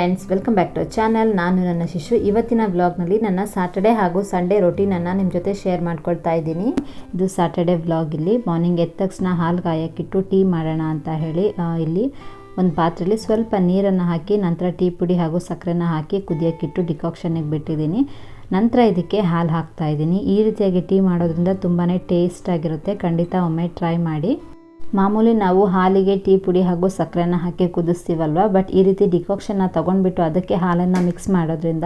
Friends welcome back to channel ನಾನು ನನ್ನ ಶಿಶು. ಇವತ್ತಿನ ವ್ಲಾಗ್ನಲ್ಲಿ ನನ್ನ ಸಾಟರ್ಡೆ ಹಾಗೂ ಸಂಡೇ ರೊಟೀನನ್ನು ನಿಮ್ಮ ಜೊತೆ ಶೇರ್ ಮಾಡ್ಕೊಳ್ತಾ ಇದ್ದೀನಿ. ಇದು ಸಾಟರ್ಡೆ ವ್ಲಾಗ್ ಇಲ್ಲಿ. ಮಾರ್ನಿಂಗ್ ಎದ್ದ ತಕ್ಷಣ ಹಾಲು ಕಾಯಕ್ಕಿಟ್ಟು ಟೀ ಮಾಡೋಣ ಅಂತ ಹೇಳಿ ಇಲ್ಲಿ ಒಂದು ಪಾತ್ರೆಯಲ್ಲಿ ಸ್ವಲ್ಪ ನೀರನ್ನು ಹಾಕಿ, ನಂತರ ಟೀ ಪುಡಿ ಹಾಗೂ ಸಕ್ಕರೆನ ಹಾಕಿ ಕುದಿಯೋಕ್ಕಿಟ್ಟು ಡಿಕಾಕ್ಷನ್ಗೆ ಬಿಟ್ಟಿದ್ದೀನಿ. ನಂತರ ಇದಕ್ಕೆ ಹಾಲು ಹಾಕ್ತಾ ಇದ್ದೀನಿ. ಈ ರೀತಿಯಾಗಿ ಟೀ ಮಾಡೋದ್ರಿಂದ ತುಂಬಾ ಟೇಸ್ಟ್ ಆಗಿರುತ್ತೆ. ಖಂಡಿತ ಒಮ್ಮೆ ಟ್ರೈ ಮಾಡಿ. ಮಾಮೂಲಿ ನಾವು ಹಾಲಿಗೆ ಟೀ ಪುಡಿ ಹಾಗೂ ಸಕ್ಕರೆನ ಹಾಕಿ ಕುದಿಸ್ತೀವಲ್ವ? ಬಟ್ ಈ ರೀತಿ ಡಿಕಾಕ್ಷನ್ನ ತೊಗೊಂಡ್ಬಿಟ್ಟು ಅದಕ್ಕೆ ಹಾಲನ್ನು ಮಿಕ್ಸ್ ಮಾಡೋದ್ರಿಂದ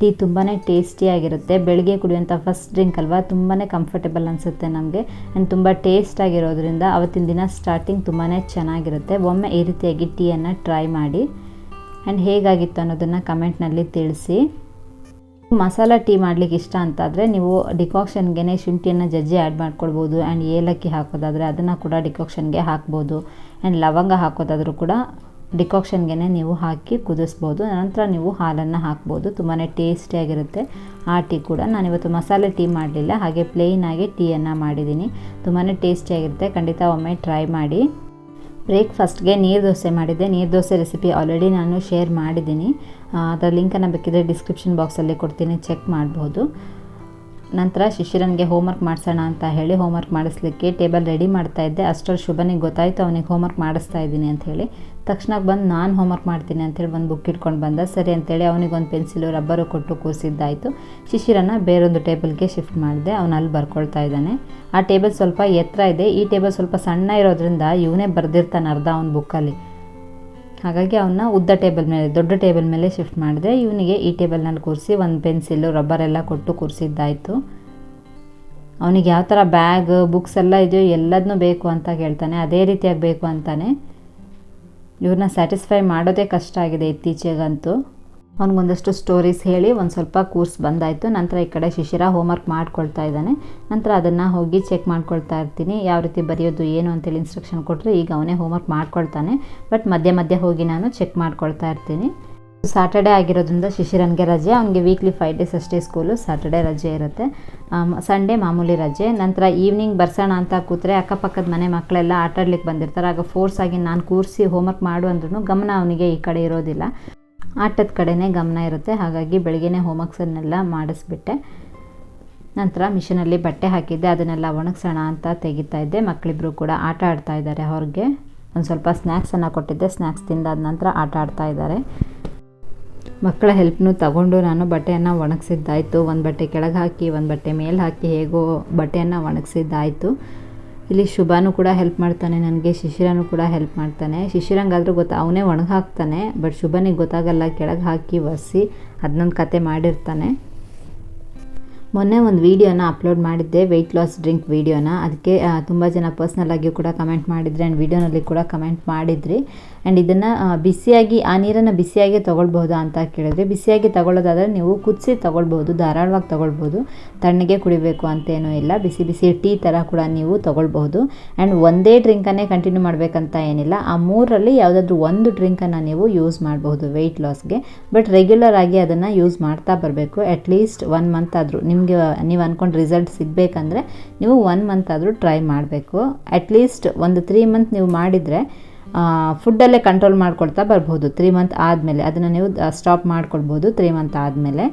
ಟೀ ತುಂಬಾ ಟೇಸ್ಟಿಯಾಗಿರುತ್ತೆ ಬೆಳಗ್ಗೆ ಕುಡಿಯುವಂಥ ಫಸ್ಟ್ ಡ್ರಿಂಕ್ ಅಲ್ವಾ? ತುಂಬಾ ಕಂಫರ್ಟೇಬಲ್ ಅನಿಸುತ್ತೆ ನಮಗೆ. ಆ್ಯಂಡ್ ತುಂಬ ಟೇಸ್ಟ್ ಆಗಿರೋದ್ರಿಂದ ಅವತ್ತಿನ ದಿನ ಸ್ಟಾರ್ಟಿಂಗ್ ತುಂಬಾ ಚೆನ್ನಾಗಿರುತ್ತೆ. ಒಮ್ಮೆ ಈ ರೀತಿಯಾಗಿ ಟೀಯನ್ನು ಟ್ರೈ ಮಾಡಿ. ಆ್ಯಂಡ್ ಹೇಗಾಗಿತ್ತು ಅನ್ನೋದನ್ನು ಕಮೆಂಟ್ನಲ್ಲಿ ತಿಳಿಸಿ. ಮಸಾಲ ಟೀ ಮಾಡ್ಲಿಕ್ಕೆ ಇಷ್ಟ ಅಂತಾದರೆ ನೀವು ಡಿಕಾಕ್ಷನ್ಗೆ ಶುಂಠಿಯನ್ನು ಜಜ್ಜಿ ಆ್ಯಡ್ ಮಾಡ್ಕೊಳ್ಬೋದು ಆ್ಯಂಡ್ ಏಲಕ್ಕಿ ಹಾಕೋದಾದರೆ ಅದನ್ನು ಕೂಡ ಡಿಕಾಕ್ಷನ್ಗೆ ಹಾಕ್ಬೋದು ಆ್ಯಂಡ್ ಲವಂಗ ಹಾಕೋದಾದರೂ ಕೂಡ ಡಿಕಾಕ್ಷನ್ಗೆ ನೀವು ಹಾಕಿ ಕುದಿಸ್ಬೋದು. ನಂತರ ನೀವು ಹಾಲನ್ನು ಹಾಕ್ಬೋದು. ತುಂಬಾ ಟೇಸ್ಟಿಯಾಗಿರುತ್ತೆ ಆ ಟೀ ಕೂಡ ನಾನಿವತ್ತು ಮಸಾಲೆ ಟೀ ಮಾಡಲಿಲ್ಲ, ಹಾಗೆ ಪ್ಲೇನಾಗಿ ಟೀಯನ್ನು ಮಾಡಿದ್ದೀನಿ. ತುಂಬಾ ಟೇಸ್ಟಿಯಾಗಿರುತ್ತೆ ಖಂಡಿತ ಒಮ್ಮೆ ಟ್ರೈ ಮಾಡಿ. ಬ್ರೇಕ್ಫಾಸ್ಟ್ಗೆ ನೀರು ದೋಸೆ ಮಾಡಿದ್ದೆ. ನೀರು ದೋಸೆ ರೆಸಿಪಿ ಆಲ್ರೆಡಿ ನಾನು ಶೇರ್ ಮಾಡಿದ್ದೀನಿ. ಅದರ ಲಿಂಕನ್ನು ಬೇಕಿದ್ರೆ ಡಿಸ್ಕ್ರಿಪ್ಷನ್ ಬಾಕ್ಸಲ್ಲಿ ಕೊಡ್ತೀನಿ. ಚೆಕ್ ಮಾಡ್ಬೋದು. ನಂತರ ಶಿಶಿರನಿಗೆ ಹೋಮ್ವರ್ಕ್ ಮಾಡಿಸೋಣ ಅಂತ ಹೇಳಿ ಹೋಮ್ವರ್ಕ್ ಮಾಡಿಸ್ಲಿಕ್ಕೆ ಟೇಬಲ್ ರೆಡಿ ಮಾಡ್ತಾ ಇದ್ದೆ. ಅಷ್ಟರಲ್ಲಿ ಶುಭನಿಗೆ ಗೊತ್ತಾಯಿತು, ಅವನಿಗೆ ಹೋಮ್ವರ್ಕ್ ಮಾಡಿಸ್ತಾ ಇದ್ದೀನಿ ಅಂತ ಹೇಳಿ. ತಕ್ಷಣ ಬಂದು ನಾನು ಹೋಮ್ವರ್ಕ್ ಮಾಡ್ತೀನಿ ಅಂತೇಳಿ ಒಂದು ಬುಕ್ ಇಟ್ಕೊಂಡು ಬಂದ. ಸರಿ ಅಂತೇಳಿ ಅವನಿಗೊಂದು ಪೆನ್ಸಿಲು ರಬ್ಬರು ಕೊಟ್ಟು ಕೂರಿಸಿದ್ದಾಯಿತು ಶಿಶಿರನ್ನು ಬೇರೊಂದು ಟೇಬಲ್ಗೆ ಶಿಫ್ಟ್ ಮಾಡಿದೆ. ಅವನು ಅಲ್ಲಿ ಬರ್ಕೊಳ್ತಾ ಇದ್ದಾನೆ. ಆ ಟೇಬಲ್ ಸ್ವಲ್ಪ ಎತ್ತರ ಇದೆ. ಈ ಟೇಬಲ್ ಸ್ವಲ್ಪ ಸಣ್ಣ ಇರೋದ್ರಿಂದ ಇವನೇ ಬರೆದಿರ್ತಾನೆ ಅರ್ಧ ಅವನ ಬುಕ್ಕಲ್ಲಿ ಹಾಗಾಗಿ ಅವನ್ನ ಉದ್ದ ಟೇಬಲ್ ಮೇಲೆ, ದೊಡ್ಡ ಟೇಬಲ್ ಮೇಲೆ ಶಿಫ್ಟ್ ಮಾಡಿದೆ. ಇವನಿಗೆ ಈ ಟೇಬಲ್ನಲ್ಲಿ ಕೂರಿಸಿ ಒಂದು ಪೆನ್ಸಿಲು, ರಬ್ಬರ್ ಎಲ್ಲ ಕೊಟ್ಟು ಕೂರಿಸಿದ್ದಾಯಿತು. ಅವನಿಗೆ ಯಾವ ಥರ ಬ್ಯಾಗ್, ಬುಕ್ಸ್ ಎಲ್ಲ ಇದೆಯೋ ಎಲ್ಲದನ್ನೂ ಬೇಕು ಅಂತ ಹೇಳ್ತಾನೆ. ಅದೇ ರೀತಿಯಾಗಿ ಬೇಕು ಅಂತಾನೆ. ಇವ್ರನ್ನ ಸ್ಯಾಟಿಸ್ಫೈ ಮಾಡೋದೇ ಕಷ್ಟ ಆಗಿದೆ ಇತ್ತೀಚೆಗಂತೂ. ಅವ್ನಿಗೊಂದಷ್ಟು ಸ್ಟೋರೀಸ್ ಹೇಳಿ ಒಂದು ಸ್ವಲ್ಪ ಕೂರ್ಸ್ ಬಂದಾಯಿತು. ನಂತರ ಈ ಕಡೆ ಶಿಶಿರ ಹೋಮ್ವರ್ಕ್ ಮಾಡ್ಕೊಳ್ತಾ ಇದ್ದಾನೆ. ನಂತರ ಅದನ್ನು ಹೋಗಿ ಚೆಕ್ ಮಾಡ್ಕೊಳ್ತಾ ಇರ್ತೀನಿ. ಯಾವ ರೀತಿ ಬರೆಯೋದು, ಏನು ಅಂತೇಳಿ ಇನ್ಸ್ಟ್ರಕ್ಷನ್ ಕೊಟ್ಟರು ಈಗ ಅವನೇ ಹೋಮ್ವರ್ಕ್ ಮಾಡ್ಕೊಳ್ತಾನೆ. ಬಟ್ ಮಧ್ಯೆ ಮಧ್ಯೆ ಹೋಗಿ ನಾನು ಚೆಕ್ ಮಾಡ್ಕೊಳ್ತಾ ಇರ್ತೀನಿ. ಸ್ಯಾಟರ್ಡೇ ಆಗಿರೋದ್ರಿಂದ ಶಿಶಿರನ್ಗೆ ರಜೆ, ಅವನಿಗೆ ವೀಕ್ಲಿ ಫೈವ್ ಡೇಸ್ ಅಷ್ಟೇ ಸ್ಕೂಲು ಸ್ಯಾಟರ್ಡೇ ರಜೆ ಇರುತ್ತೆ. ಸಂಡೇ ಮಾಮೂಲಿ ರಜೆ. ನಂತರ ಈವ್ನಿಂಗ್ ಬರ್ಸೋಣ ಅಂತ ಕೂತ್ರೆ ಅಕ್ಕಪಕ್ಕದ ಮನೆ ಮಕ್ಕಳೆಲ್ಲ ಆಟಾಡ್ಲಿಕ್ಕೆ ಬಂದಿರ್ತಾರೆ. ಆಗ ಫೋರ್ಸ್ ಆಗಿ ನಾನು ಕೂರಿಸಿ ಹೋಮ್ವರ್ಕ್ ಮಾಡು ಅಂದ್ರೂ ಗಮನ ಅವನಿಗೆ ಈ ಕಡೆ ಇರೋದಿಲ್ಲ. ಆಟದ ಕಡೆನೇ ಗಮನ ಇರುತ್ತೆ. ಹಾಗಾಗಿ ಬೆಳಗ್ಗೆನೇ ಹೋಮ್ವರ್ಕ್ಸನ್ನೆಲ್ಲ ಮಾಡಿಸ್ಬಿಟ್ಟೆ. ನಂತರ ಮಿಷನಲ್ಲಿ ಬಟ್ಟೆ ಹಾಕಿದ್ದೆ. ಅದನ್ನೆಲ್ಲ ಒಣಗಿಸೋಣ ಅಂತ ತೆಗಿತಾ ಇದ್ದೆ. ಮಕ್ಕಳಿಬ್ಬರು ಕೂಡ ಆಟ ಆಡ್ತಾ ಇದ್ದಾರೆ ಅವ್ರಿಗೆ. ಒಂದು ಸ್ವಲ್ಪ ಸ್ನ್ಯಾಕ್ಸನ್ನು ಕೊಟ್ಟಿದ್ದೆ. ಸ್ನ್ಯಾಕ್ಸ್ ತಿಂದಾದ ನಂತರ ಆಟ ಆಡ್ತಾ ಇದ್ದಾರೆ. ಮಕ್ಕಳ ಹೆಲ್ಪ್ನು ತಗೊಂಡು ನಾನು ಬಟ್ಟೆಯನ್ನು ಒಣಗಿಸಿದ್ದಾಯಿತು. ಒಂದು ಬಟ್ಟೆ ಕೆಳಗೆ ಹಾಕಿ, ಒಂದು ಬಟ್ಟೆ ಮೇಲೆ ಹಾಕಿ, ಹೇಗೋ ಬಟ್ಟೆಯನ್ನು ಒಣಗಿಸಿದ್ದಾಯಿತು. ಇಲ್ಲಿ ಶುಭಾನು ಕೂಡ ಹೆಲ್ಪ್ ಮಾಡ್ತಾನೆ, ನನಗೆ ಶಿಶಿರನು ಕೂಡ ಹೆಲ್ಪ್ ಮಾಡ್ತಾನೆ. ಶಿಶಿರಂಗಾದರೂ ಗೊತ್ತಾ, ಅವನೇ ಒಣಗಿ ಹಾಕ್ತಾನೆ ಬಟ್ ಶುಭನಿಗೆ ಗೊತ್ತಾಗಲ್ಲ, ಕೆಳಗೆ ಹಾಕಿ ಒರೆಸಿ ಅದನ್ನೊಂದು ಕತೆ ಮಾಡಿರ್ತಾನೆ. ಮೊನ್ನೆ ಒಂದು ವೀಡಿಯೋನ ಅಪ್ಲೋಡ್ ಮಾಡಿದ್ದೆ ವೆಯ್ಟ್ ಲಾಸ್ ಡ್ರಿಂಕ್ ವೀಡಿಯೋನ. ಅದಕ್ಕೆ ತುಂಬ ಜನ ಪರ್ಸ್ನಲ್ ಆಗಿಯೂ ಕೂಡ ಕಮೆಂಟ್ ಮಾಡಿದ್ರಿ ಆ್ಯಂಡ್ ವೀಡಿಯೋನಲ್ಲಿ ಕೂಡ ಕಮೆಂಟ್ ಮಾಡಿದ್ರಿ. ಆ್ಯಂಡ್ ಇದನ್ನು ಬಿಸಿಯಾಗಿ, ಆ ನೀರನ್ನು ಬಿಸಿಯಾಗಿ ತೊಗೊಳ್ಬಹುದಾ ಅಂತ ಕೇಳಿದ್ರೆ, ಬಿಸಿಯಾಗಿ ತಗೊಳ್ಳೋದಾದರೆ ನೀವು ಕುದಿಸಿ ತೊಗೊಳ್ಬೋದು ಧಾರಾಳವಾಗಿ ತೊಗೊಳ್ಬೋದು ತಣ್ಣಗೆ ಕುಡಿಬೇಕು ಅಂತೇನೂ ಇಲ್ಲ. ಬಿಸಿ ಬಿಸಿ ಟೀ ಥರ ಕೂಡ ನೀವು ತೊಗೊಳ್ಬಹುದು. ಆ್ಯಂಡ್ ಒಂದೇ ಡ್ರಿಂಕನ್ನೇ ಕಂಟಿನ್ಯೂ ಮಾಡಬೇಕಂತ ಏನಿಲ್ಲ. ಆ ಮೂರರಲ್ಲಿ ಯಾವುದಾದ್ರೂ ಒಂದು ಡ್ರಿಂಕನ್ನು ನೀವು ಯೂಸ್ ಮಾಡಬಹುದು ವೆಯ್ಟ್ ಲಾಸ್ಗೆ ಬಟ್ ರೆಗ್ಯುಲರ್ ಆಗಿ ಅದನ್ನು ಯೂಸ್ ಮಾಡ್ತಾ ಬರಬೇಕು. ಅಟ್ಲೀಸ್ಟ್ ಒನ್ ಮಂತ್ ಆದರೂ. ನಿಮಗೆ, ನೀವು ಅಂದ್ಕೊಂಡು ರಿಸಲ್ಟ್ ಸಿಗಬೇಕಂದ್ರೆ ನೀವು ಒನ್ ಮಂತ್ ಆದರೂ ಟ್ರೈ ಮಾಡಬೇಕು. ಅಟ್ಲೀಸ್ಟ್ ಒಂದು ತ್ರೀ ಮಂತ್ ನೀವು ಮಾಡಿದರೆ ಫುಡ್ಡಲ್ಲೇ ಕಂಟ್ರೋಲ್ ಮಾಡ್ಕೊಳ್ತಾ ಬರ್ಬೋದು ತ್ರೀ ಮಂತ್ ಆದಮೇಲೆ. ಅದನ್ನು ನೀವು ಸ್ಟಾಪ್ ಮಾಡ್ಕೊಳ್ಬೋದು ತ್ರೀ ಮಂತ್ ಆದಮೇಲೆ.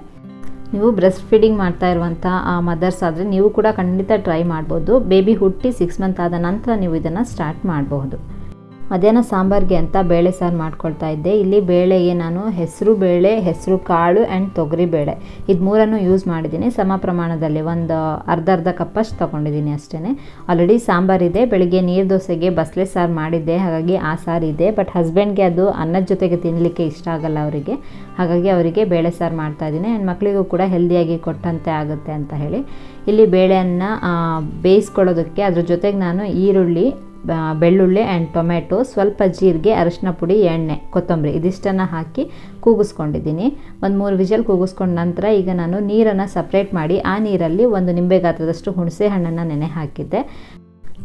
ನೀವು ಬ್ರೆಸ್ಟ್ ಫೀಡಿಂಗ್ ಮಾಡ್ತಾ ಇರುವಂಥ ಮದರ್ಸ್ ಆದರೆ ನೀವು ಕೂಡ ಖಂಡಿತ ಟ್ರೈ ಮಾಡ್ಬೋದು. ಬೇಬಿ ಹುಟ್ಟಿ ಸಿಕ್ಸ್ ಮಂತ್ ಆದ ನಂತರ ನೀವು ಇದನ್ನು ಸ್ಟಾರ್ಟ್ ಮಾಡಬಹುದು. ಮಧ್ಯಾಹ್ನ ಸಾಂಬಾರಿಗೆ ಅಂತ ಬೇಳೆ ಸಾರು ಮಾಡ್ಕೊಳ್ತಾ ಇದ್ದೆ. ಇಲ್ಲಿ ಬೇಳೆಗೆ ನಾನು ಹೆಸರು ಬೇಳೆ, ಹೆಸರು ಕಾಳು ಆ್ಯಂಡ್ ತೊಗರಿ ಬೇಳೆ. ಇದು ಮೂರನ್ನು ಯೂಸ್ ಮಾಡಿದ್ದೀನಿ. ಸಮ ಪ್ರಮಾಣದಲ್ಲಿ ಒಂದು ಅರ್ಧ ಅರ್ಧ ಕಪ್ಪಷ್ಟು ತೊಗೊಂಡಿದ್ದೀನಿ ಅಷ್ಟೇ ಆಲ್ರೆಡಿ ಸಾಂಬಾರಿದೆ ಬೆಳಿಗ್ಗೆ ನೀರು ದೋಸೆಗೆ ಬಸಳೆ ಸಾರು ಮಾಡಿದ್ದೆ. ಹಾಗಾಗಿ ಆ ಸಾರು ಇದೆ. ಬಟ್ ಹಸ್ಬೆಂಡ್ಗೆ ಅದು ಅನ್ನದ ಜೊತೆಗೆ ತಿನ್ನಲಿಕ್ಕೆ ಇಷ್ಟ ಆಗಲ್ಲ ಅವರಿಗೆ. ಹಾಗಾಗಿ ಅವರಿಗೆ ಬೇಳೆ ಸಾರು ಮಾಡ್ತಾ ಇದ್ದೀನಿ. ಆ್ಯಂಡ್ ಮಕ್ಕಳಿಗೂ ಕೂಡ ಹೆಲ್ದಿಯಾಗಿ ಕೊಟ್ಟಂತೆ ಆಗುತ್ತೆ ಅಂತ ಹೇಳಿ. ಇಲ್ಲಿ ಬೇಳೆಯನ್ನು ಬೇಯಿಸ್ಕೊಳ್ಳೋದಕ್ಕೆ ಅದ್ರ ಜೊತೆಗೆ ನಾನು ಈರುಳ್ಳಿ ಬೆಳ್ಳುಳ್ಳಿ ಆ್ಯಂಡ್ ಟೊಮೆಟೊ ಸ್ವಲ್ಪ ಜೀರಿಗೆ, ಅರಿಶಿನ ಪುಡಿ, ಎಣ್ಣೆ, ಕೊತ್ತಂಬರಿ ಇದಿಷ್ಟನ್ನು ಹಾಕಿ ಕೂಗಿಸ್ಕೊಂಡಿದ್ದೀನಿ. ಒಂದು ಮೂರು ವಿಜಲ್ ಕೂಗಿಸ್ಕೊಂಡ ನಂತರ ಈಗ ನಾನು ನೀರನ್ನು ಸಪ್ರೇಟ್ ಮಾಡಿ ಆ ನೀರಲ್ಲಿ ಒಂದು ನಿಂಬೆ ಗಾತ್ರದಷ್ಟು ಹುಣಸೆ ಹಣ್ಣನ್ನು ನೆನೆ ಹಾಕಿದ್ದೆ.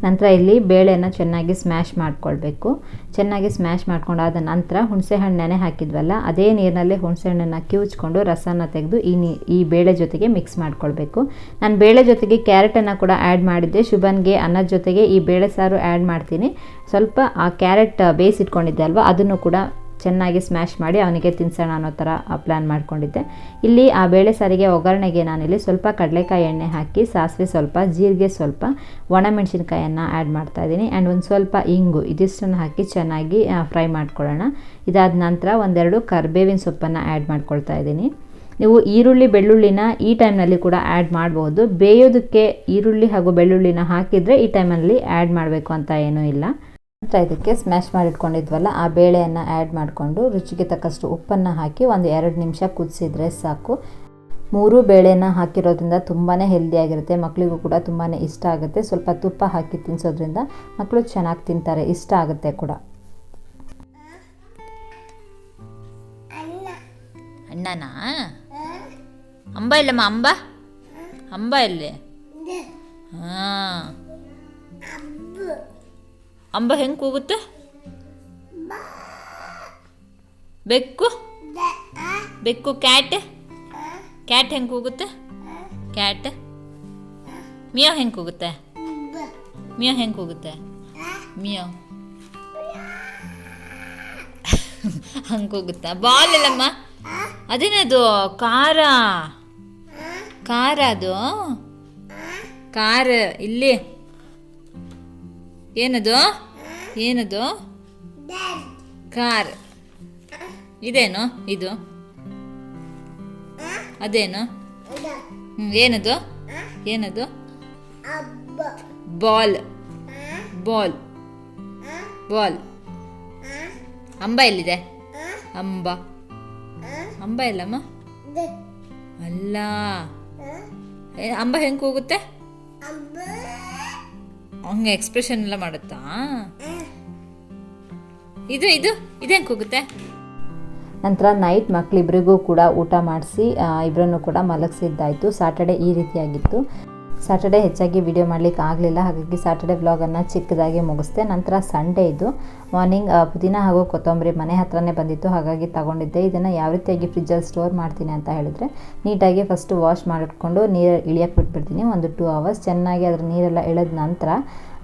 ನಂತರ ಇಲ್ಲಿ ಬೇಳೆನ ಚೆನ್ನಾಗಿ ಸ್ಮ್ಯಾಶ್ ಮಾಡ್ಕೊಳ್ಬೇಕು. ಚೆನ್ನಾಗಿ ಸ್ಮ್ಯಾಶ್ ಮಾಡ್ಕೊಂಡಾದ ನಂತರ ಹುಣಸೆ ಹಣ್ಣು ನೆನೆ ಹಾಕಿದ್ವಲ್ಲ, ಅದೇ ನೀರಿನಲ್ಲಿ ಹುಣಸೆ ಹಣ್ಣನ್ನು ಕಿವುಚ್ಕೊಂಡು ರಸನ ತೆಗೆದು ಈ ನೀ, ಈ ಬೇಳೆ ಜೊತೆಗೆ ಮಿಕ್ಸ್ ಮಾಡ್ಕೊಳ್ಬೇಕು. ನಾನು ಬೇಳೆ ಜೊತೆಗೆ ಕ್ಯಾರೆಟನ್ನು ಕೂಡ ಆ್ಯಡ್ ಮಾಡಿದ್ದೆ. ಶುಭನ್ಗೆ ಅನ್ನದ ಜೊತೆಗೆ ಈ ಬೇಳೆ ಸಾರು ಆ್ಯಡ್ ಮಾಡ್ತೀನಿ. ಸ್ವಲ್ಪ ಆ ಕ್ಯಾರೆಟ್ ಬೇಯಿಸಿಟ್ಕೊಂಡಿದ್ದೆ ಅಲ್ವಾ, ಅದನ್ನು ಕೂಡ ಚೆನ್ನಾಗಿ ಸ್ಮ್ಯಾಶ್ ಮಾಡಿ ಅವನಿಗೆ ತಿನ್ಸೋಣ ಅನ್ನೋ ಥರ ಪ್ಲ್ಯಾನ್ ಮಾಡ್ಕೊಂಡಿದ್ದೆ. ಇಲ್ಲಿ ಆ ಬೇಳೆ ಸಾರಿಗೆ ಒಗ್ಗರಣೆಗೆ ನಾನಿಲ್ಲಿ ಸ್ವಲ್ಪ ಕಡಲೆಕಾಯಿ ಎಣ್ಣೆ ಹಾಕಿ, ಸಾಸಿವೆ ಸ್ವಲ್ಪ, ಜೀರಿಗೆ ಸ್ವಲ್ಪ, ಒಣಮೆಣಸಿನ್ಕಾಯನ್ನು ಆ್ಯಡ್ ಮಾಡ್ತಾ ಇದ್ದೀನಿ. ಆ್ಯಂಡ್ ಒಂದು ಸ್ವಲ್ಪ ಇಂಗು, ಇದಿಷ್ಟನ್ನು ಹಾಕಿ ಚೆನ್ನಾಗಿ ಫ್ರೈ ಮಾಡ್ಕೊಳ್ಳೋಣ. ಇದಾದ ನಂತರ ಒಂದೆರಡು ಕರ್ಬೇವಿನ ಸೊಪ್ಪನ್ನು ಆ್ಯಡ್ ಮಾಡ್ಕೊಳ್ತಾ ಇದ್ದೀನಿ. ನೀವು ಈರುಳ್ಳಿ, ಬೆಳ್ಳುಳ್ಳಿನ ಈ ಟೈಮ್ನಲ್ಲಿ ಕೂಡ ಆ್ಯಡ್ ಮಾಡ್ಬೋದು. ಬೇಯೋದಕ್ಕೆ ಈರುಳ್ಳಿ ಹಾಗೂ ಬೆಳ್ಳುಳ್ಳಿನ ಹಾಕಿದರೆ ಈ ಟೈಮಲ್ಲಿ ಆ್ಯಡ್ ಮಾಡಬೇಕು ಅಂತ ಏನೂ ಇಲ್ಲ. ನಂತರ ಇದಕ್ಕೆ ಸ್ಮ್ಯಾಶ್ ಮಾಡಿಟ್ಕೊಂಡಿದ್ವಲ್ಲ ಆ ಬೇಳೆಯನ್ನು ಆ್ಯಡ್ ಮಾಡಿಕೊಂಡು ರುಚಿಗೆ ತಕ್ಕಷ್ಟು ಉಪ್ಪನ್ನು ಹಾಕಿ ಒಂದು ಎರಡು ನಿಮಿಷ ಕುದಿಸಿದ್ರೆ ಸಾಕು. ಮೂರು ಬೇಳೆನ ಹಾಕಿರೋದ್ರಿಂದ ತುಂಬಾ ಹೆಲ್ದಿಯಾಗಿರುತ್ತೆ ಮಕ್ಕಳಿಗೂ ಕೂಡ ತುಂಬಾ ಇಷ್ಟ ಆಗುತ್ತೆ. ಸ್ವಲ್ಪ ತುಪ್ಪ ಹಾಕಿ ತಿನ್ನಿಸೋದ್ರಿಂದ ಮಕ್ಕಳು ಚೆನ್ನಾಗಿ ತಿಂತಾರೆ ಇಷ್ಟ ಆಗುತ್ತೆ ಕೂಡ. ಅಣ್ಣನಾ? ಅಂಬ ಇಲ್ಲಮ್ಮ ಅಂಬ? ಅಂಬ ಇಲ್ಲಿ. ಹಾಂ. ಅಂಬ ಹೆಂಗೆ ಕೂಗುತ್ತೆ? ಬೆಕ್ಕು? ಬೆಕ್ಕು ಕ್ಯಾಟ್? ಕ್ಯಾಟ್ ಹೆಂಗೆ ಕೂಗುತ್ತೆ? ಕ್ಯಾಟ್. ಮಿಯೋ ಹೆಂಗೆ ಕೂಗುತ್ತೆ? ಮಿಯೋ ಹೆಂಗೆ ಕೂಗುತ್ತೆ? ಮಿಯೋ. ಹಂಗೆ ಕೂಗುತ್ತಾ? ಬಾಲ್ ಇಲ್ಲಮ್ಮ. ಅದೇನದು ಕಾರ ಕಾರ ಅದು. ಖಾರ, ಇಲ್ಲಿ. ಏನದು? ಏನದು? ಕಾರ್ ಇದೇನು? ಇದು? ಅದೇನು? ಏನದು? ಏನದು? ಬಾಲ್ ಬಾಲ್ ಬಾಲ್ ಅಂಬ ಎಲ್ಲಿದೆ? ಅಂಬ. ಅಂಬ ಇಲ್ಲಮ್ಮ ಅಲ್ಲ. ಅಂಬ ಹೆಂಗೆ ಹೋಗುತ್ತೆ ಹಂಗೆ ಎಕ್ಸ್ಪ್ರೆಷನ್ ಎಲ್ಲ ಮಾಡುತ್ತಾ? ಇದು ಇದು ಇದು ಕೂಗುತ್ತೆ? ನಂತರ ನೈಟ್ ಮಕ್ಕಳಿಬ್ರಿಗೂ ಕೂಡ ಊಟ ಮಾಡಿಸಿ ಇಬ್ಬರನ್ನು ಕೂಡ ಮಲಗಿಸಿದ್ದಾಯಿತು. ಸಾಟರ್ಡೆ ಈ ರೀತಿಯಾಗಿತ್ತು. ಸಾಟರ್ಡೆ ಹೆಚ್ಚಾಗಿ ವಿಡಿಯೋ ಮಾಡಲಿಕ್ಕೆ ಆಗಲಿಲ್ಲ. ಹಾಗಾಗಿ ಸಾಟರ್ಡೆ ವ್ಲಾಗನ್ನು ಚಿಕ್ಕದಾಗಿ ಮುಗಿಸ್ದೆ. ನಂತರ ಸಂಡೇ ಇದು. ಮಾರ್ನಿಂಗ್ ಪುದೀನ ಹಾಗೂ ಕೊತ್ತಂಬರಿ ಮನೆ ಹತ್ರನೇ ಬಂದಿತ್ತು. ಹಾಗಾಗಿ ತಗೊಂಡಿದ್ದೆ. ಇದನ್ನು ಯಾವ ರೀತಿಯಾಗಿ ಫ್ರಿಜ್ಜಲ್ಲಿ ಸ್ಟೋರ್ ಮಾಡ್ತೀನಿ ಅಂತ ಹೇಳಿದರೆ, ನೀಟಾಗಿ ಫಸ್ಟು ವಾಶ್ ಮಾಡಿಟ್ಕೊಂಡು ನೀರು ಇಳಿಯಕ್ಕೆ ಬಿಟ್ಬಿಡ್ತೀನಿ. ಒಂದು ಟೂ ಅವರ್ಸ್ ಚೆನ್ನಾಗಿ ಅದರ ನೀರೆಲ್ಲ ಎಳೆದ ನಂತರ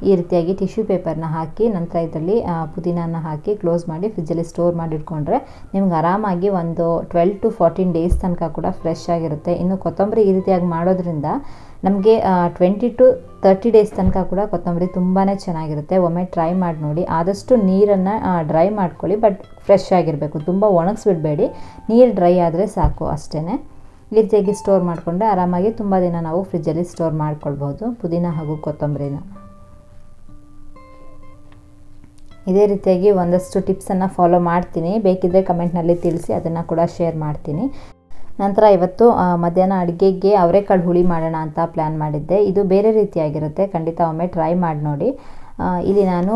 ಈ ರೀತಿಯಾಗಿ ಟಿಶ್ಯೂ ಪೇಪರ್ನ ಹಾಕಿ, ನಂತರ ಇದರಲ್ಲಿ ಪುದೀನನ ಹಾಕಿ ಕ್ಲೋಸ್ ಮಾಡಿ ಫ್ರಿಜ್ಜಲ್ಲಿ ಸ್ಟೋರ್ ಮಾಡಿಟ್ಕೊಂಡ್ರೆ ನಿಮ್ಗೆ ಆರಾಮಾಗಿ ಒಂದು ಟ್ವೆಲ್ ಟು ಫಾರ್ಟೀನ್ ಡೇಸ್ ತನಕ ಕೂಡ ಫ್ರೆಶ್ ಆಗಿರುತ್ತೆ. ಇನ್ನು ಕೊತ್ತಂಬರಿ ಈ ರೀತಿಯಾಗಿ ಮಾಡೋದ್ರಿಂದ ನಮಗೆ ಟ್ವೆಂಟಿ ಟು ತರ್ಟಿ ಡೇಸ್ ತನಕ ಕೂಡ ಕೊತ್ತಂಬರಿ ತುಂಬಾ ಚೆನ್ನಾಗಿರುತ್ತೆ. ಒಮ್ಮೆ ಟ್ರೈ ಮಾಡಿ ನೋಡಿ. ಆದಷ್ಟು ನೀರನ್ನು ಡ್ರೈ ಮಾಡ್ಕೊಳ್ಳಿ. ಬಟ್ ಫ್ರೆಶ್ ಆಗಿರಬೇಕು. ತುಂಬ ಒಣಗಿಸ್ಬಿಡ್ಬೇಡಿ. ನೀರು ಡ್ರೈ ಆದರೆ ಸಾಕು ಅಷ್ಟೇ ಈ ರೀತಿಯಾಗಿ ಸ್ಟೋರ್ ಮಾಡಿಕೊಂಡ್ರೆ ಆರಾಮಾಗಿ ತುಂಬ ದಿನ ನಾವು ಫ್ರಿಜ್ಜಲ್ಲಿ ಸ್ಟೋರ್ ಮಾಡ್ಕೊಳ್ಬೋದು. ಪುದೀನ ಹಾಗೂ ಕೊತ್ತಂಬರಿನ. ಇದೇ ರೀತಿಯಾಗಿ ಒಂದಷ್ಟು ಟಿಪ್ಸನ್ನು ಫಾಲೋ ಮಾಡ್ತೀನಿ. ಬೇಕಿದ್ದರೆ ಕಮೆಂಟ್ನಲ್ಲಿ ತಿಳಿಸಿ, ಅದನ್ನು ಕೂಡ ಶೇರ್ ಮಾಡ್ತೀನಿ. ನಂತರ ಇವತ್ತು ಮಧ್ಯಾಹ್ನ ಅಡುಗೆಗೆ ಅವರೆಕಾಳು ಹುಳಿ ಮಾಡೋಣ ಅಂತ ಪ್ಲ್ಯಾನ್ ಮಾಡಿದ್ದೆ. ಇದು ಬೇರೆ ರೀತಿಯಾಗಿರುತ್ತೆ. ಖಂಡಿತ ಒಮ್ಮೆ ಟ್ರೈ ಮಾಡಿ ನೋಡಿ. ಇಲ್ಲಿ ನಾನು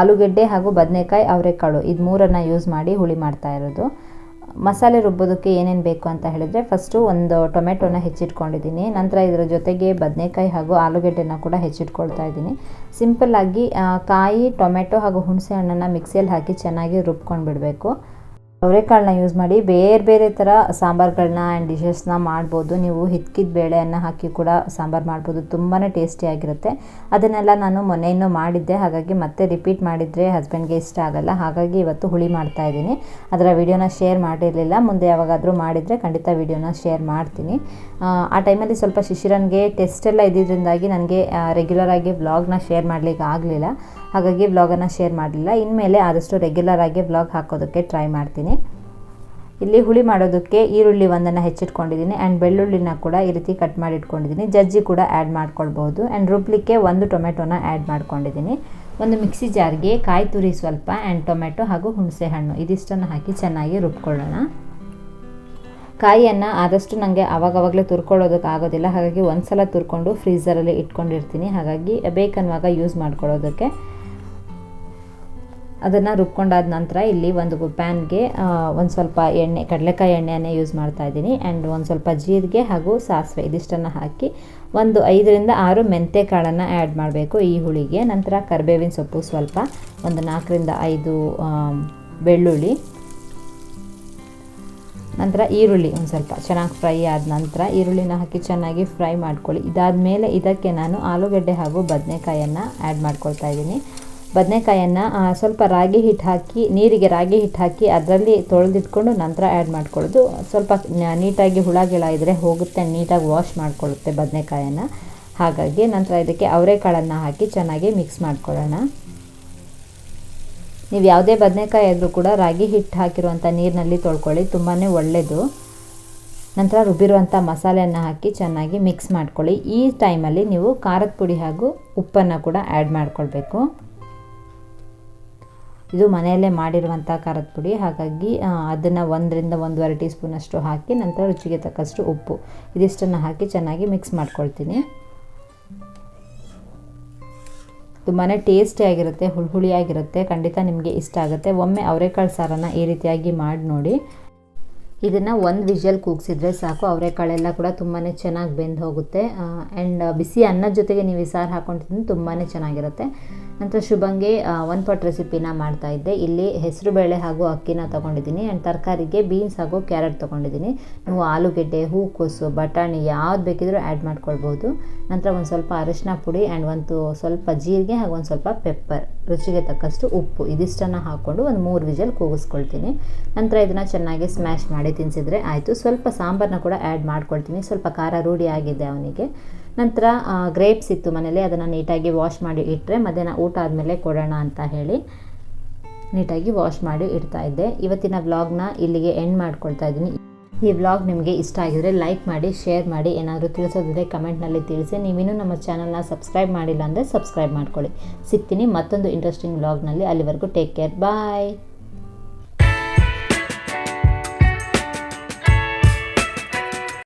ಆಲೂಗೆಡ್ಡೆ ಹಾಗೂ ಬದನೆಕಾಯಿ ಅವರೆಕಾಳು ಇದು ಮೂರನ್ನು ಯೂಸ್ ಮಾಡಿ ಹುಳಿ ಮಾಡ್ತಾ ಇರೋದು. ಮಸಾಲೆ ರುಬ್ಬೋದಕ್ಕೆ ಏನೇನು ಬೇಕು ಅಂತ ಹೇಳಿದರೆ ಫಸ್ಟು ಒಂದು ಟೊಮೆಟೊನ ಹೆಚ್ಚಿಟ್ಕೊಂಡಿದ್ದೀನಿ. ನಂತರ ಇದರ ಜೊತೆಗೆ ಬದನೆಕಾಯಿ ಹಾಗೂ ಆಲೂಗೆಡ್ಡೆನ ಕೂಡ ಹೆಚ್ಚಿಟ್ಕೊಳ್ತಾ ಇದ್ದೀನಿ. ಸಿಂಪಲ್ಲಾಗಿ ಕಾಯಿ, ಟೊಮೆಟೊ ಹಾಗೂ ಹುಣಸೆ ಹಣ್ಣನ್ನು ಮಿಕ್ಸಿಯಲ್ಲಿ ಹಾಕಿ ಚೆನ್ನಾಗಿ ರುಬ್ಕೊಂಡು ಬಿಡಬೇಕು ಅವರೆಕಾಳನ್ನ ಯೂಸ್ ಮಾಡಿ ಬೇರೆ ಬೇರೆ ಥರ ಸಾಂಬಾರುಗಳನ್ನ ಆ್ಯಂಡ್ ಡಿಶಸ್ನ ಮಾಡ್ಬೋದು. ನೀವು ಹಿತ್ಕಿದ ಬೇಳೆಯನ್ನು ಹಾಕಿ ಕೂಡ ಸಾಂಬಾರು ಮಾಡ್ಬೋದು. ತುಂಬಾ ಟೇಸ್ಟಿಯಾಗಿರುತ್ತೆ ಅದನ್ನೆಲ್ಲ ನಾನು ಮೊನ್ನೆಯನ್ನು ಮಾಡಿದ್ದೆ. ಹಾಗಾಗಿ ಮತ್ತೆ ರಿಪೀಟ್ ಮಾಡಿದರೆ ಹಸ್ಬೆಂಡ್ಗೆ ಇಷ್ಟ ಆಗಲ್ಲ. ಹಾಗಾಗಿ ಇವತ್ತು ಹುಳಿ ಮಾಡ್ತಾ ಇದ್ದೀನಿ. ಅದರ ವಿಡಿಯೋನ ಶೇರ್ ಮಾಡಿರಲಿಲ್ಲ. ಮುಂದೆ ಯಾವಾಗಾದರೂ ಮಾಡಿದರೆ ಖಂಡಿತ ವಿಡಿಯೋನ ಶೇರ್ ಮಾಡ್ತೀನಿ. ಆ, ಟೈಮಲ್ಲಿ ಸ್ವಲ್ಪ ಶಿಶಿರನ್ಗೆ ಟೆಸ್ಟ್ ಎಲ್ಲ ಇದ್ದಿದ್ದರಿಂದಾಗಿ ನನಗೆ ರೆಗ್ಯುಲರ್ ಆಗಿ ವ್ಲಾಗ್ನ ಶೇರ್ ಮಾಡಲಿಕ್ಕೆ ಆಗಲಿಲ್ಲ. ಹಾಗಾಗಿ ವ್ಲಾಗನ್ನು ಶೇರ್ ಮಾಡಲಿಲ್ಲ. ಇನ್ಮೇಲೆ ಆದಷ್ಟು ರೆಗ್ಯುಲರ್ ಆಗಿ ವ್ಲಾಗ್ ಹಾಕೋದಕ್ಕೆ ಟ್ರೈ ಮಾಡ್ತೀನಿ. ಇಲ್ಲಿ ಹುಳಿ ಮಾಡೋದಕ್ಕೆ ಈರುಳ್ಳಿ ಒಂದನ್ನು ಹೆಚ್ಚಿಟ್ಕೊಂಡಿದ್ದೀನಿ ಆ್ಯಂಡ್ ಬೆಳ್ಳುಳ್ಳಿನ ಕೂಡ ಈ ರೀತಿ ಕಟ್ ಮಾಡಿ ಇಟ್ಕೊಂಡಿದ್ದೀನಿ ಜಜ್ಜಿ ಕೂಡ ಆ್ಯಡ್ ಮಾಡ್ಕೊಳ್ಬೋದು ಆ್ಯಂಡ್ ರುಬ್ಲಿಕ್ಕೆ ಒಂದು ಟೊಮೆಟೊನ ಆ್ಯಡ್ ಮಾಡ್ಕೊಂಡಿದ್ದೀನಿ. ಒಂದು ಮಿಕ್ಸಿ ಜಾರ್ಗೆ ಕಾಯಿ ತುರಿ ಸ್ವಲ್ಪ ಆ್ಯಂಡ್ ಟೊಮೆಟೊ ಹಾಗೂ ಹುಣಸೆ ಹಣ್ಣು ಇದಿಷ್ಟನ್ನು ಹಾಕಿ ಚೆನ್ನಾಗಿ ರುಬ್ಕೊಳ್ಳೋಣ. ಕಾಯಿಯನ್ನು ಆದಷ್ಟು ನನಗೆ ಆವಾಗವಾಗಲೇ ತುರ್ಕೊಳ್ಳೋದಕ್ಕೆ ಆಗೋದಿಲ್ಲ. ಹಾಗಾಗಿ ಒಂದು ಸಲ ತುರ್ಕೊಂಡು ಫ್ರೀಝರಲ್ಲಿ ಇಟ್ಕೊಂಡಿರ್ತೀನಿ. ಹಾಗಾಗಿ ಬೇಕನ್ನುವಾಗ ಯೂಸ್ ಮಾಡ್ಕೊಳ್ಳೋದಕ್ಕೆ ಅದನ್ನು ರುಬ್ಕೊಂಡಾದ ನಂತರ ಇಲ್ಲಿ ಒಂದು ಪ್ಯಾನ್ಗೆ ಒಂದು ಸ್ವಲ್ಪ ಎಣ್ಣೆ, ಕಡಲೆಕಾಯಿ ಎಣ್ಣೆಯನ್ನೇ ಯೂಸ್ ಮಾಡ್ತಾ ಇದ್ದೀನಿ. ಆ್ಯಂಡ್ ಒಂದು ಸ್ವಲ್ಪ ಜೀರಿಗೆ ಹಾಗೂ ಸಾಸಿವೆ ಇದಿಷ್ಟನ್ನು ಹಾಕಿ ಒಂದು ಐದರಿಂದ ಆರು ಮೆಂತೆ ಕಾಳನ್ನು ಆ್ಯಡ್ ಮಾಡಬೇಕು ಈ ಹುಳಿಗೆ. ನಂತರ ಕರಿಬೇವಿನ ಸೊಪ್ಪು ಸ್ವಲ್ಪ, ಒಂದು ನಾಲ್ಕರಿಂದ ಐದು ಬೆಳ್ಳುಳ್ಳಿ. ನಂತರ ಈರುಳ್ಳಿ ಒಂದು ಸ್ವಲ್ಪ ಚೆನ್ನಾಗಿ ಫ್ರೈ ಆದ ನಂತರ ಈರುಳ್ಳಿನ ಹಾಕಿ ಚೆನ್ನಾಗಿ ಫ್ರೈ ಮಾಡ್ಕೊಳ್ಳಿ. ಇದಾದ ಮೇಲೆ ಇದಕ್ಕೆ ನಾನು ಆಲೂಗಡ್ಡೆ ಹಾಗೂ ಬದನೆಕಾಯನ್ನು ಆ್ಯಡ್ ಮಾಡ್ಕೊಳ್ತಾ ಇದ್ದೀನಿ. ಬದನೆಕಾಯನ್ನು ಸ್ವಲ್ಪ ರಾಗಿ ಹಿಟ್ಟು ಹಾಕಿ, ನೀರಿಗೆ ರಾಗಿ ಹಿಟ್ಟು ಹಾಕಿ ಅದರಲ್ಲಿ ತೊಳೆದಿಟ್ಕೊಂಡು ನಂತರ ಆ್ಯಡ್ ಮಾಡ್ಕೊಳ್ಳೋದು. ಸ್ವಲ್ಪ ನೀಟಾಗಿ ಹುಳ ಗಿಳ ಇದ್ದರೆ ಹೋಗುತ್ತೆ, ನೀಟಾಗಿ ವಾಶ್ ಮಾಡ್ಕೊಳ್ಳುತ್ತೆ ಬದನೆಕಾಯನ್ನು. ಹಾಗಾಗಿ ನಂತರ ಇದಕ್ಕೆ ಅವರೆಕಾಳನ್ನು ಹಾಕಿ ಚೆನ್ನಾಗಿ ಮಿಕ್ಸ್ ಮಾಡ್ಕೊಳ್ಳೋಣ. ನೀವು ಯಾವುದೇ ಬದನೆಕಾಯಿ ಆದರೂ ಕೂಡ ರಾಗಿ ಹಿಟ್ಟು ಹಾಕಿರುವಂಥ ನೀರಿನಲ್ಲಿ ತೊಳ್ಕೊಳ್ಳಿ ತುಂಬಾ ಒಳ್ಳೆಯದು ನಂತರ ರುಬ್ಬಿರುವಂಥ ಮಸಾಲೆಯನ್ನು ಹಾಕಿ ಚೆನ್ನಾಗಿ ಮಿಕ್ಸ್ ಮಾಡ್ಕೊಳ್ಳಿ. ಈ ಟೈಮಲ್ಲಿ ನೀವು ಖಾರದ ಪುಡಿ ಹಾಗೂ ಉಪ್ಪನ್ನು ಕೂಡ ಆ್ಯಡ್ ಮಾಡ್ಕೊಳ್ಬೇಕು. ಇದು ಮನೆಯಲ್ಲೇ ಮಾಡಿರುವಂಥ ಖಾರದ ಪುಡಿ. ಹಾಗಾಗಿ ಅದನ್ನು ಒಂದರಿಂದ ಒಂದೂವರೆ ಟೀ ಸ್ಪೂನಷ್ಟು ಹಾಕಿ ನಂತರ ರುಚಿಗೆ ತಕ್ಕಷ್ಟು ಉಪ್ಪು. ಇದಿಷ್ಟನ್ನು ಹಾಕಿ ಚೆನ್ನಾಗಿ ಮಿಕ್ಸ್ ಮಾಡ್ಕೊಳ್ತೀನಿ. ತುಂಬಾ ಟೇಸ್ಟಿಯಾಗಿರುತ್ತೆ ಹುಳಿ ಹುಳಿಯಾಗಿರುತ್ತೆ ಖಂಡಿತ ನಿಮಗೆ ಇಷ್ಟ ಆಗುತ್ತೆ. ಒಮ್ಮೆ ಅವರೆಕಾಳು ಸಾರನ್ನು ಈ ರೀತಿಯಾಗಿ ಮಾಡಿ ನೋಡಿ. ಇದನ್ನು ಒಂದು ವಿಷಲ್ ಕೂಗಿಸಿದ್ರೆ ಸಾಕು. ಅವರೆಕಾಳೆಲ್ಲ ಕೂಡ ತುಂಬಾ ಚೆನ್ನಾಗಿ ಬೆಂದು ಹೋಗುತ್ತೆ. ಆ್ಯಂಡ್ ಬಿಸಿ ಅನ್ನದ ಜೊತೆಗೆ ನೀವು ಈ ಸಾರು ತಿಂದ್ರೆ ತುಂಬಾ ಚೆನ್ನಾಗಿರುತ್ತೆ. ನಂತರ ಶುಭಂಗೆ ಒಂದು ಪಟ್ ರೆಸಿಪಿನ ಮಾಡ್ತಾ ಇದ್ದೆ. ಇಲ್ಲಿ ಹೆಸರುಬೇಳೆ ಹಾಗೂ ಅಕ್ಕಿನ ತೊಗೊಂಡಿದ್ದೀನಿ. ಆ್ಯಂಡ್ ತರಕಾರಿಗೆ ಬೀನ್ಸ್ ಹಾಗೂ ಕ್ಯಾರೆಟ್ ತೊಗೊಂಡಿದ್ದೀನಿ. ನೀವು ಆಲೂಗೆಡ್ಡೆ ಹೂಕೋಸು ಬಟಾಣಿ ಯಾವ್ದು ಬೇಕಿದ್ರೂ ಆ್ಯಡ್ ಮಾಡ್ಕೊಳ್ಬೋದು. ನಂತರ ಒಂದು ಸ್ವಲ್ಪ ಅರಿಶಿನ ಪುಡಿ ಆ್ಯಂಡ್ ಒಂದು ಸ್ವಲ್ಪ ಜೀರಿಗೆ ಹಾಗೂ ಒಂದು ಸ್ವಲ್ಪ ಪೆಪ್ಪರ್ ರುಚಿಗೆ ತಕ್ಕಷ್ಟು ಉಪ್ಪು. ಇದಿಷ್ಟನ್ನು ಹಾಕ್ಕೊಂಡು ಒಂದು ಮೂರು ವಿಜಲ್ ಕೂಗಿಸ್ಕೊಳ್ತೀನಿ. ನಂತರ ಇದನ್ನು ಚೆನ್ನಾಗಿ ಸ್ಮ್ಯಾಶ್ ಮಾಡಿ ತಿನ್ನಿಸಿದ್ರೆ ಆಯಿತು. ಸ್ವಲ್ಪ ಸಾಂಬಾರನ್ನ ಕೂಡ ಆ್ಯಡ್ ಮಾಡ್ಕೊಳ್ತೀನಿ. ಸ್ವಲ್ಪ ಖಾರ ರೂಢಿ ಆಗಿದೆ ಅವನಿಗೆ. ನಂತರ ಗ್ರೇಪ್ಸ್ ಇತ್ತು ಮನೇಲಿ ಅದನ್ನು ನೀಟಾಗಿ ವಾಶ್ ಮಾಡಿ ಇಟ್ಟರೆ ಮಧ್ಯಾಹ್ನ ಊಟ ಆದಮೇಲೆ ಕೊಡೋಣ ಅಂತ ಹೇಳಿ ನೀಟಾಗಿ ವಾಶ್ ಮಾಡಿ ಇಡ್ತಾ ಇದ್ದೆ. ಇವತ್ತಿನ ವ್ಲಾಗ್ನ ಇಲ್ಲಿಗೆ ಎಂಡ್ ಮಾಡ್ಕೊಳ್ತಾ ಇದ್ದೀನಿ. ಈ ವ್ಲಾಗ್ ನಿಮಗೆ ಇಷ್ಟ ಆಗಿದರೆ ಲೈಕ್ ಮಾಡಿ ಶೇರ್ ಮಾಡಿ, ಏನಾದರೂ ತಿಳಿಸೋದಿದ್ರೆ ಕಮೆಂಟ್ನಲ್ಲಿ ತಿಳಿಸಿ. ನೀವಿನ್ನೂ ನಮ್ಮ ಚಾನಲ್ನ ಸಬ್ಸ್ಕ್ರೈಬ್ ಮಾಡಿಲ್ಲ ಅಂದರೆ ಸಬ್ಸ್ಕ್ರೈಬ್ ಮಾಡ್ಕೊಳ್ಳಿ. ಸಿಗ್ತೀನಿ ಮತ್ತೊಂದು ಇಂಟ್ರೆಸ್ಟಿಂಗ್ ವ್ಲಾಗ್ನಲ್ಲಿ ಅಲ್ಲಿವರೆಗೂ ಟೇಕ್ ಕೇರ್ ಬಾಯ್